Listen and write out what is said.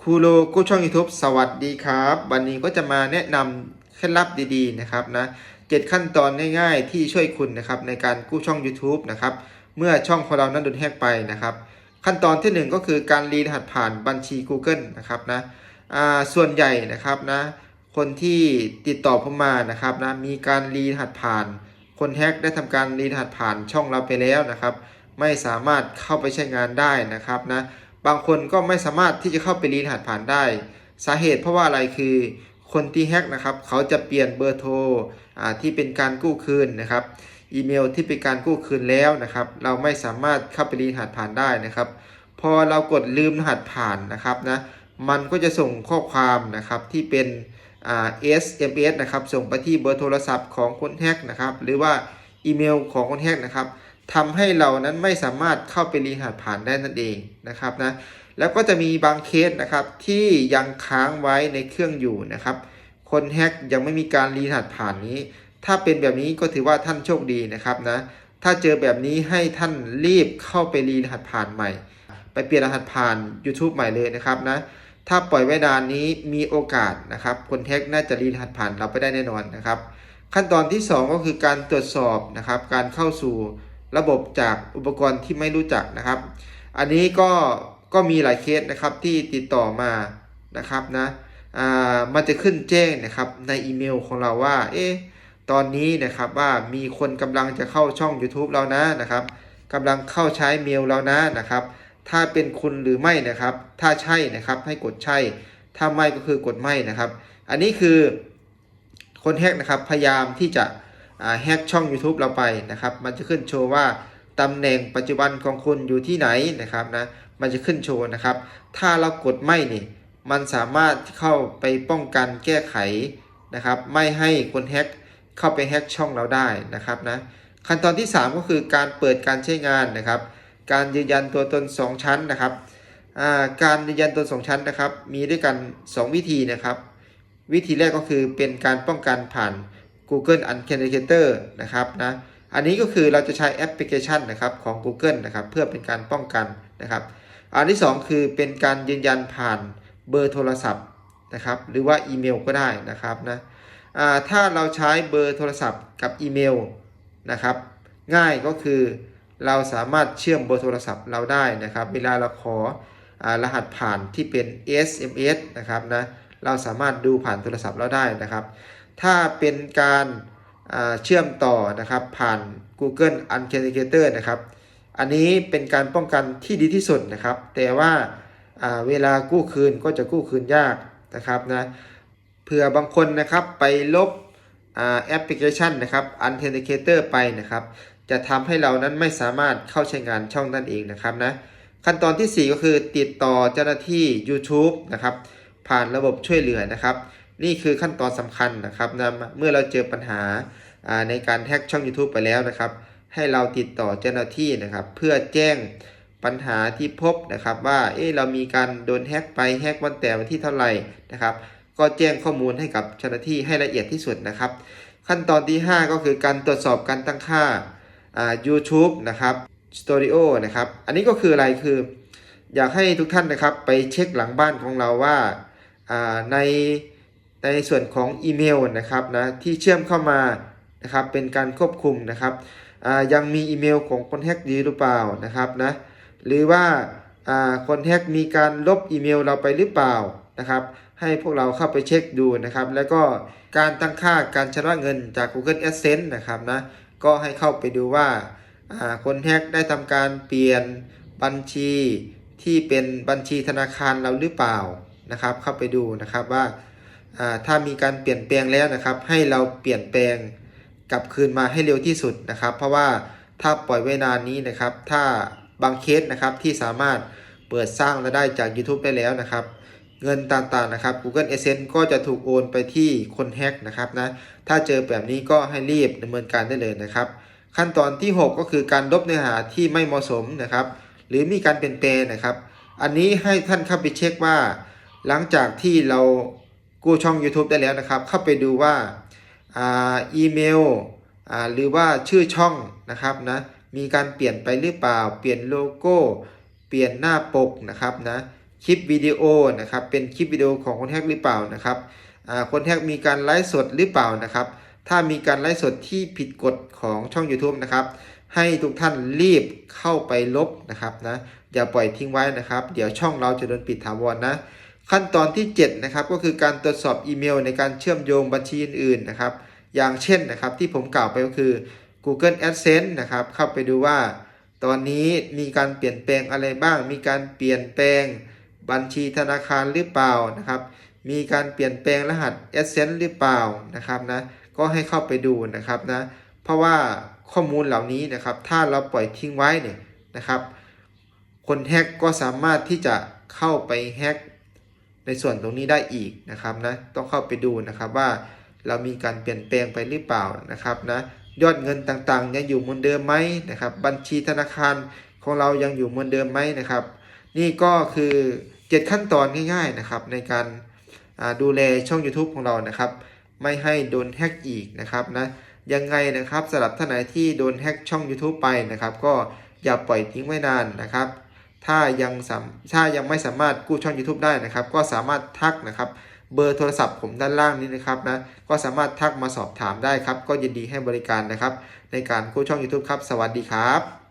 ครูโลกู้ช่อง YouTube สวัสดีครับ วันนี้ก็จะมาแนะนำเคล็ดลับดีๆนะครับนะเจ็ดขั้นตอนง่ายๆ ที่ช่วยคุณนะครับในการกู้ช่อง YouTube นะครับเมื่อช่องของเรานั้นโดนแฮกไปนะครับ ขั้นตอนที่หนึ่งก็คือการรีรหัสผ่านบัญชี Google นะครับนะส่วนใหญ่นะครับนะคนที่ติดต่อผมมานะครับนะมีการรีรหัสผ่าน คนแฮกได้ทำการรีรหัสผ่านช่องเราไปแล้วนะครับ ไม่สามารถเข้าไปใช้งานได้นะครับนะ บางคนก็ไม่สามารถที่จะเข้าไปรีรหัสผ่านได้ สาเหตุเพราะว่าอะไรคือคนที่แฮกนะครับ เขาจะเปลี่ยนเบอร์โทรที่เป็นการกู้คืนนะครับอีเมลที่เป็นการกู้คืนแล้วนะครับ เราไม่สามารถเข้าไปรีรหัสผ่านได้นะครับ พอเรากดลืมรหัสผ่านนะครับนะมันก็จะส่งข้อความนะครับที่เป็นอ่า SMS นะครับ ส่งไปที่เบอร์โทรศัพท์ของคนแฮกนะครับ หรือว่าอีเมลของคนแฮกนะครับ ทำให้เรานั้นไม่สามารถเข้าไปรีหัสผ่านได้นั่นเองนะครับนะแล้วก็จะมีบางเคสนะครับที่ยังค้างไว้ในเครื่องอยู่นะครับ คนแฮกยังไม่มีการรีหัสผ่านนี้ ถ้าเป็นแบบนี้ก็ถือว่าท่านโชคดีนะครับนะถ้าเจอแบบนี้ให้ท่านรีบเข้าไปรีรหัสผ่านใหม่ ไปเปลี่ยนรหัสผ่าน YouTube ใหม่เลยนะครับนะถ้าปล่อยไว้นานนี้มีโอกาสนะครับ คนแฮกน่าจะรีรหัสผ่านเราไปได้แน่นอนนะครับ ขั้นตอนที่ 2 ก็คือการตรวจสอบนะครับ การเข้าสู่ ระบบจากอุปกรณ์ที่ไม่รู้จักนะครับ อันนี้ก็ก็มีหลายเคสนะครับที่ติดต่อมานะครับนะอ่ามันจะขึ้นแจ้งนะครับในอีเมลของเราว่า เอ๊ะตอนนี้นะครับว่ามีคนกำลังจะเข้าช่อง YouTube เรานะนะครับกำลังเข้าใช้เมลเรานะนะครับ ถ้าเป็นคุณหรือไม่นะครับ ถ้าใช่นะครับให้กดใช่ ถ้าไม่ก็คือกดไม่นะครับ อันนี้คือคนแฮกนะครับพยายามที่จะ แฮกช่อง YouTube เราไปนะครับ มันจะขึ้นโชว์ว่าตำแหน่งปัจจุบันของคุณอยู่ที่ไหนนะครับนะ มันจะขึ้นโชว์นะครับ ถ้าเรากดไม่นี่ มันสามารถเข้าไปป้องกันแก้ไขนะครับ ไม่ให้คนแฮกเข้าไปแฮกช่องเราได้นะครับนะ ขั้นตอนที่ 3 ก็คือการเปิดการใช้งานนะครับ การยืนยันตัวตน 2 ชั้นนะครับการยืนยันตัวตน2ชั้นนะครับ มีด้วยกัน 2 วิธีนะครับ วิธีแรกก็คือเป็นการป้องกันผ่าน Google Authenticator นะครับนะอันนี้ก็คือเราจะใช้แอปพลิเคชันนะครับของ Google นะครับเพื่อเป็นการป้องกันนะครับอันที่ 2 คือเป็นการยืนยันผ่านเบอร์โทรศัพท์นะครับหรือว่าอีเมลก็ได้นะครับนะถ้าเราใช้เบอร์โทรศัพท์กับอีเมลนะครับง่ายก็คือเราสามารถเชื่อมเบอร์โทรศัพท์เราได้นะครับ เวลาเราขออรหัสผ่านที่เป็น SMS นะครับนะเราสามารถดูผ่านโทรศัพท์เราได้นะครับ ถ้าเป็นการเชื่อมต่อนะครับผ่าน Google Authenticator นะครับ อันนี้เป็นการป้องกันที่ดีที่สุดนะครับ แต่ว่าเวลากู้คืนก็จะกู้คืนยากนะครับนะเผื่อบางคนนะครับไปลบแอปพลิเคชันนะครับ Authenticator ไปนะครับ จะทำให้เรานั้นไม่สามารถเข้าใช้งานช่องนั่นเองนะครับนะขั้นตอนที่ 4 ก็คือติดต่อเจ้าหน้าที่ YouTube นะครับ ผ่านระบบช่วยเหลือนะครับ นี่คือขั้นตอนสำคัญนะครับนะเมื่อเราเจอปัญหาในการแฮ็กช่อง YouTube ไปแล้วนะครับ ให้เราติดต่อเจ้าหน้าที่นะครับ เพื่อแจ้งปัญหาที่พบนะครับว่าเอ๊เรามีการโดนแฮ็กไปแฮ็กวันแต่วันที่เท่าไหร่นะครับ ก็แจ้งข้อมูลให้กับเจ้าหน้าที่ให้ละเอียดที่สุดนะครับ ขั้นตอนที่ 5 ก็คือการตรวจสอบการตั้งค่าอ่า YouTube นะครับ Studio นะครับ อันนี้ก็คืออะไรคือ อยากให้ทุกท่านนะครับไปเช็คหลังบ้านของเราว่าอ่าใน ในส่วนของอีเมลนะครับนะที่เชื่อมเข้ามานะครับเป็นการควบคุมนะครับยังมีอีเมลของคนแฮกดีหรือเปล่านะครับนะหรือว่าคนแฮกมีการลบอีเมลเราไปหรือเปล่านะครับให้พวกเราเข้าไปเช็คดูนะครับ แล้วก็การตั้งค่าการชำระเงินจาก Google Adsense นะครับนะก็ให้เข้าไปดูว่าคนแฮกได้ทำการเปลี่ยนบัญชีที่เป็นบัญชีธนาคารเราหรือเปล่านะครับ เข้าไปดูนะครับว่า ถ้ามีการเปลี่ยนแปลงแล้วนะครับ ให้เราเปลี่ยนแปลงกลับคืนมาให้เร็วที่สุดนะครับ เพราะว่าถ้าปล่อยไว้นานนี้นะครับ ถ้าบางเคสนะครับที่สามารถเปิดสร้างรายได้จาก YouTube ได้แล้วนะครับ เงินต่างๆนะครับ Google Adsense ก็จะถูกโอนไปที่คนแฮกนะครับนะถ้าเจอแบบนี้ก็ให้รีบดำเนินการได้เลยนะครับ ขั้นตอนที่ 6 ก็คือการลบเนื้อหาที่ไม่เหมาะสมนะครับ หรือมีการเปลี่ยนแปลงนะครับ อันนี้ให้ท่านเข้าไปเช็คว่า หลังจากที่เรา กู้ช่อง YouTube ได้แล้วนะครับ เข้าไปดูว่าอ่าอีเมลอ่าหรือว่าชื่อช่องนะครับนะมีการเปลี่ยนไปหรือเปล่า เปลี่ยนโลโก้ เปลี่ยนหน้าปกนะครับนะคลิปวิดีโอนะครับเป็นคลิปวิดีโอของคนแฮกหรือเปล่านะครับอ่าคนแฮกมีการไลฟ์สดหรือเปล่านะครับ ถ้ามีการไลฟ์สดที่ผิดกฎของช่อง YouTube นะครับ ให้ทุกท่านรีบเข้าไปลบนะครับนะอย่าปล่อยทิ้งไว้นะครับ เดี๋ยวช่องเราจะโดนปิดถาวรนะ ขั้นตอนที่ 7 นะครับ ก็คือการตรวจสอบอีเมลในการเชื่อมโยงบัญชีอื่นๆนะครับ อย่างเช่นนะครับที่ผมกล่าวไปก็คือ Google Adsense นะครับเข้าไปดูว่า ตอนนี้มีการเปลี่ยนแปลงอะไรบ้าง มีการเปลี่ยนแปลงบัญชีธนาคารหรือเปล่านะครับ มีการเปลี่ยนแปลงรหัส Adsense หรือเปล่านะครับนะก็ให้เข้าไปดูนะครับนะเพราะว่าข้อมูลเหล่านี้นะครับ ถ้าเราปล่อยทิ้งไว้เนี่ยนะครับ คนแฮกก็สามารถที่จะเข้าไปแฮก ในส่วนตรงนี้ได้อีกนะครับนะต้องเข้าไปดูนะครับว่าเรามีการเปลี่ยนแปลงไปหรือเปล่านะครับนะยอดเงินต่างๆยังอยู่เหมือนเดิมไหมนะครับบัญชีธนาคารของเรายังอยู่เหมือนเดิมไหมนะครับ นี่ก็คือ 7 ขั้นตอนง่ายๆนะครับในการดูแลช่อง YouTube ของเรานะครับ ไม่ให้โดนแฮกอีกนะครับนะยังไงนะครับสำหรับท่านไหนที่โดนแฮกช่อง YouTube ไปนะครับ ก็อย่าปล่อยทิ้งไว้นานนะครับ ถ้ายังสามถ้ายังไม่สามารถกู้ช่อง YouTube ได้นะครับ ก็สามารถทักนะครับ เบอร์โทรศัพท์ผมด้านล่างนี้นะครับนะก็สามารถทักมาสอบถามได้ครับ ก็ยินดีให้บริการนะครับ ในการกู้ช่อง YouTube ครับ สวัสดีครับ